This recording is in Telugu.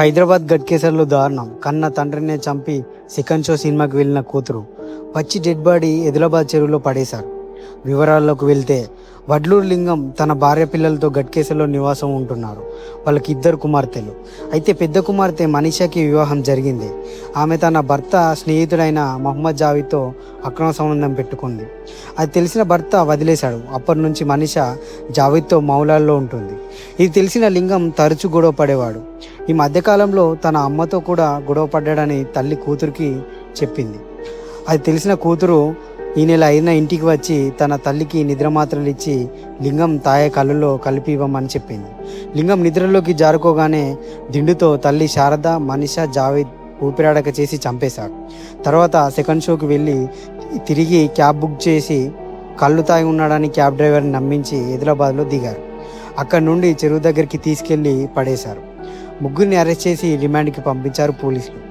హైదరాబాద్ గట్కేసర్లో దారుణం. కన్న తండ్రినే చంపి సెకండ్ షో సినిమాకి వెళ్ళిన కూతురు పచ్చి డెడ్ బాడీ ఎదిలాబాద్ చెరువులో పడేశారు. వివరాల్లోకి వెళ్తే వడ్లూరు లింగం తన భార్య పిల్లలతో గట్కేసర్లో నివాసం ఉంటున్నారు. వాళ్ళకి ఇద్దరు కుమార్తెలు. అయితే పెద్ద కుమార్తె మనీషాకి వివాహం జరిగింది. ఆమె తన భర్త స్నేహితుడైన మహమ్మద్ జావీద్తో అక్రమ సంబంధం పెట్టుకుంది. అది తెలిసిన భర్త వదిలేశాడు. అప్పటి నుంచి మనీష జావీద్తో మౌలాల్లో ఉంటుంది. ఇది తెలిసిన లింగం తరచూ గొడవ పడేవాడు. ఈ మధ్యకాలంలో తన అమ్మతో కూడా గొడవ పడ్డాడని తల్లి కూతురికి చెప్పింది. అది తెలిసిన కూతురు ఈ నెల అయిన ఇంటికి వచ్చి తన తల్లికి నిద్ర మాత్రలు ఇచ్చి లింగం తాయ కళ్ళలో కలిపి ఇవ్వమని చెప్పింది. లింగం నిద్రలోకి జారుకోగానే దిండుతో తల్లి శారద మనిషా జావేద్ ఊపిరాడక చేసి చంపేశాడు తర్వాత సెకండ్ షోకి వెళ్ళి తిరిగి క్యాబ్ బుక్ చేసి కళ్ళు తాగి ఉన్నాడని క్యాబ్ డ్రైవర్ని నమ్మించి హైదరాబాద్లో దిగారు. అక్కడి నుండి చెరువు దగ్గరికి తీసుకెళ్ళి పడేశారు. ముగ్గురిని అరెస్ట్ చేసి రిమాండ్కి పంపించారు పోలీసులు.